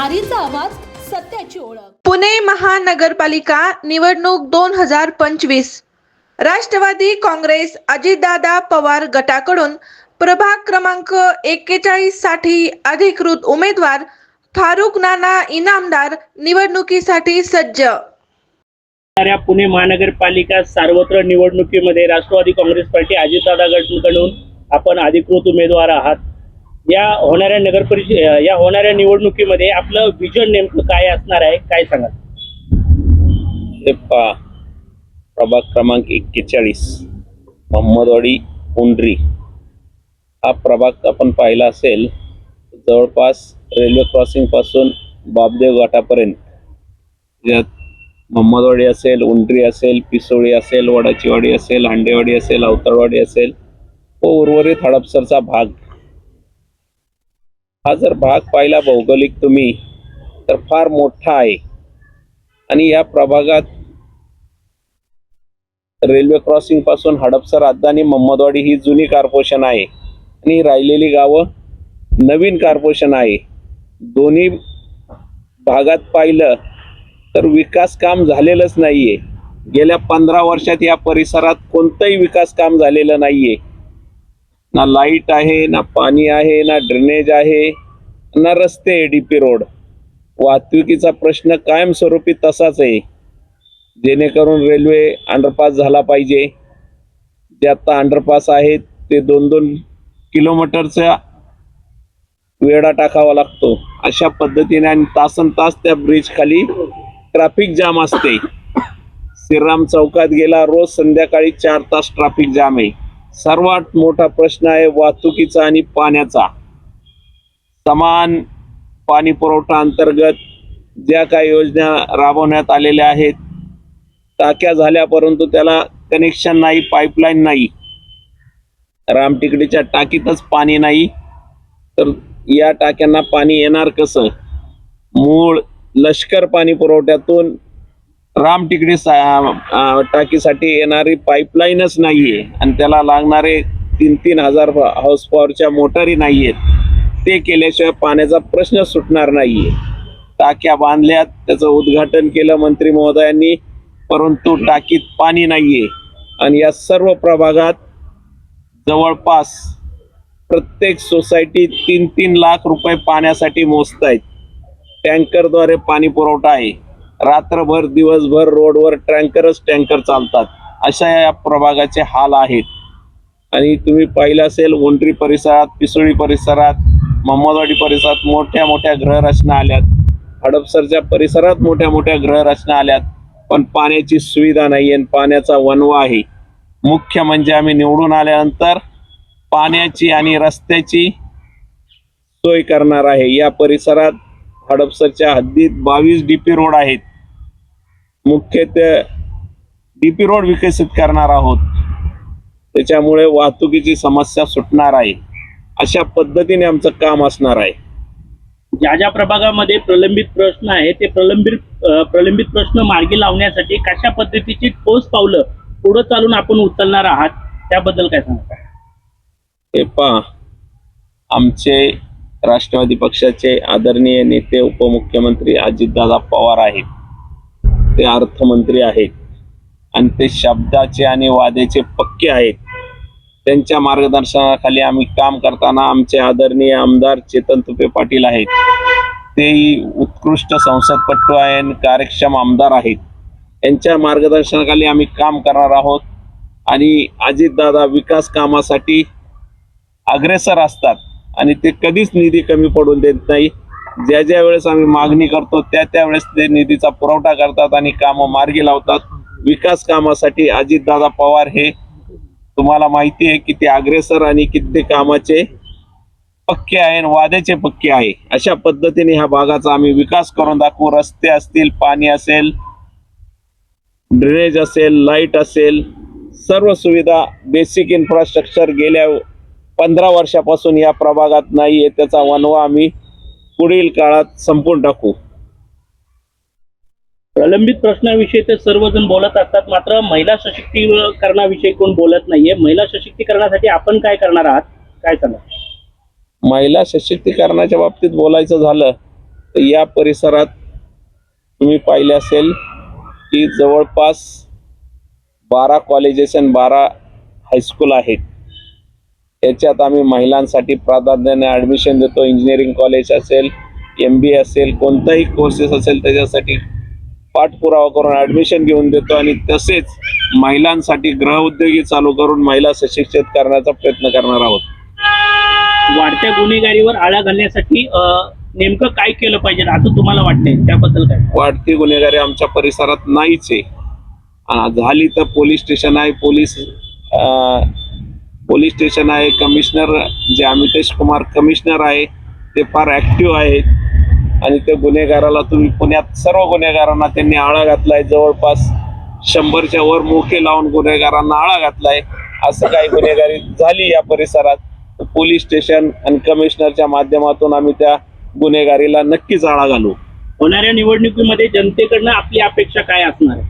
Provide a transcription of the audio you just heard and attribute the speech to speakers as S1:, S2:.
S1: नारीचा आवाज सत्याची ओळख.
S2: पुणे महानगरपालिका निवडणूक दोन हजार पंचवीस. राष्ट्रवादी काँग्रेस अजितदादा पवार गटाकडून प्रभाग क्रमांक एक्केचाळीससाठी अधिकृत उमेदवार फारुख नाना इनामदार निवडणुकीसाठी सज्ज.
S3: पुणे महानगरपालिका सार्वत्र निवडणुकीमध्ये राष्ट्रवादी काँग्रेस पार्टी अजितदादा गटकडून आपण अधिकृत उमेदवार आहात. या होणाऱ्या नगर परिषद या होणाऱ्या निवडणुकीमध्ये आपलं विजन नेमकं काय असणार आहे काय सांगाल?
S4: हे प्रभाग क्रमांक एक्केचाळीस मोहम्मदवाडी उंड्री हा प्रभाग आपण पाहिला असेल जवळपास रेल्वे क्रॉसिंगपासून बाबदेव घाटापर्यंत. ज्यात मोहम्मदवाडी असेल उंड्री असेल पिसोळी असेल वडाचीवाडी असेल हांडेवाडी असेल अवतारवाडी असेल व उर्वरित हडपसरचा भाग. हा जर भाग पाहिला भौगोलिक तुम्ही तर फार मोठा आहे. आणि या प्रभागात रेल्वे क्रॉसिंगपासून हडपसर राजधानी मोहम्मदवाडी ही जुनी कार्पोरेशन आहे. आणि राहिलेली गावं नवीन कार्पोरेशन आहे. दोन्ही भागात पाहिलं तर विकास काम झालेलंच नाहीये. गेल्या पंधरा वर्षात या परिसरात कोणतंही विकास काम झालेलं नाहीये. ना लाइट आहे ना पाणी आहे ना ड्रेनेज आहे ना रस्ते आहे डी पी रोड वाहतुकीचा प्रश्न कायमस्वरूपी तसाच आहे. जेणेकरून रेल्वे अंडरपास झाला पाहिजे. जे आता अंडरपास आहेत ते दोन दोन किलोमीटरचा वेढा टाकावा लागतो. अशा पद्धतीने आणि तासन तास त्या ब्रिज खाली ट्रॅफिक जाम असते. श्रीराम चौकात गेला रोज संध्याकाळी चार तास ट्रॅफिक जाम आहे. सर्वात मोठा प्रश्न आहे वाहतुकीचा आणि पाण्याचा. समान पाणी पुरवठा अंतर्गत ज्या काही योजना राबवण्यात आलेल्या आहेत टाक्या झाल्या परंतु त्याला कनेक्शन नाही पाईपलाईन नाही. रामटिकडीच्या टाकीतच पाणी नाही. तर या टाक्यांना पाणी येणार कसं? मूळ लष्कर पाणी पुरवठ्यातून रामटिकडी सा- टाकीसाठी येणारी पाईपलाईनच नाहीये. आणि त्याला लागणारे तीन तीन हजार हाऊस पॉवरच्या मोटारी नाहीयेत. ते केल्याशिवाय पाण्याचा प्रश्न सुटणार नाहीये. टाक्या बांधल्यात त्याचं उद्घाटन केलं मंत्री महोदयांनी परंतु टाकीत पाणी नाहीये. आणि या सर्व प्रभागात जवळपास प्रत्येक सोसायटी तीन तीन लाख रुपये पाण्यासाठी मोजतायत. टँकरद्वारे पाणी पुरवठा आहे. रात्रभर दिवसभर रोडवर टँकरच टँकर चालतात. अशा या प्रभागाचे हाल आहेत. आणि तुम्ही पाहिलं असेल ओंडरी परिसरात पिसोळी परिसरात मोहम्मदवाडी परिसरात मोठ्या मोठ्या ग्रहरचना आल्यात. हडपसरच्या परिसरात मोठ्या मोठ्या ग्रहरचना आल्यात. पण पाण्याची सुविधा नाही आहे पाण्याचा वनवा आहे. मुख्य म्हणजे आम्ही निवडून आल्यानंतर पाण्याची आणि रस्त्याची सोय करणार आहे. या परिसरात हडपसरच्या हद्दीत बावीस डी पी रोड आहेत. मुख्यतः डीपी रोड विकसित करणार आहोत. त्याच्यामुळे वाहतुकीची समस्या सुटणार आहे. अशा पद्धतीने आमचं काम असणार आहे.
S3: ज्या ज्या प्रभागामध्ये प्रलंबित प्रश्न आहे ते प्रलंबित प्रलंबित प्रश्न मार्गी लावण्यासाठी कशा पद्धतीची ठोस पावलं पुढे चालून आपण उचलणार आहात त्याबद्दल काय सांगता?
S4: हे पहा. आमचे राष्ट्रवादी पक्षाचे आदरणीय नेते उपमुख्यमंत्री अजितदादा पवार आहेत. ते अर्थमंत्री आहेत. आणि ते शब्दाचे आणि वादेचे पक्के आहेत. त्यांच्या मार्गदर्शनाखाली आम्ही काम करताना आमचे आदरणीय आमदार चेतन तुपे पाटील आहेत. तेही उत्कृष्ट संसदपटू आहे आणि कार्यक्षम आमदार आहेत. यांच्या मार्गदर्शनाखाली आम्ही काम करणार आहोत. आणि अजितदादा विकास कामासाठी अग्रेसर असतात. आणि ते कधीच निधी कमी पडून देत नाही. ज्या ज्या वेळेस आम्ही मागणी करतो त्या त्यावेळेस ते निधीचा पुरवठा करतात आणि कामं मार्गी लावतात. विकास कामासाठी अजितदादा पवार हे तुम्हाला माहिती आहे किती अग्रेसर आणि किती कामाचे पक्के आहे आणि वाद्याचे पक्के आहे. अशा पद्धतीने ह्या भागाचा आम्ही विकास करून दाखवू. रस्ते असतील पाणी असेल ड्रेनेज असेल लाइट असेल सर्व सुविधा बेसिक इन्फ्रास्ट्रक्चर गेल्या पंधरा वर्षापासून या प्रभागात नाही आहे त्याचा वनवा आम्ही पुढील काळात संपून टाकू.
S3: प्रलंबित प्रश्नाविषयी तर सर्वजण बोलत असतात मात्र महिला सशक्तीकरणाविषयी कोण बोलत नाहीये. महिला सशक्तीकरणासाठी आपण काय करणार आहात? काय सांगा
S4: महिला सशक्तीकरणाच्या बाबतीत बोलायचं झालं तर या परिसरात तुम्ही पाहिले असेल की जवळपास बारा कॉलेजेस आणि बारा हायस्कूल आहेत. याच्यात आम्ही महिलांसाठी प्राधान्याने ॲडमिशन देतो. इंजिनिअरिंग कॉलेज असेल एम बी असेल कोणताही कोर्सेस असेल त्याच्यासाठी पाठपुरावा करून ॲडमिशन घेऊन देतो आणि तसेच महिलांसाठी गृहउद्योगी चालू करून महिला सशिक्षित करण्याचा प्रयत्न करणार आहोत.
S3: वाढत्या गुन्हेगारीवर आळा घालण्यासाठी नेमकं काय केलं पाहिजे असं तुम्हाला वाटतंय? त्याबद्दल काय?
S4: वाढती गुन्हेगारी आमच्या परिसरात नाहीच आहे. झाली तर पोलीस स्टेशन आहे पोलीस पोलीस स्टेशन आहे कमिशनर जे अमितेश कुमार कमिशनर आहे ते फार ॲक्टिव्ह आहेत. आणि ते गुन्हेगाराला तुम्ही पुण्यात सर्व गुन्हेगारांना त्यांनी आळा घातलाय. जवळपास शंभरच्या वर मोके लावून गुन्हेगारांना आळा घातलाय. असं काही गुन्हेगारी झाली या परिसरात. पोलीस स्टेशन आणि कमिशनरच्या माध्यमातून आम्ही त्या गुन्हेगारीला नक्कीच आळा घालू.
S3: होणाऱ्या निवडणुकीमध्ये जनतेकडनं आपली अपेक्षा काय असणार? आहे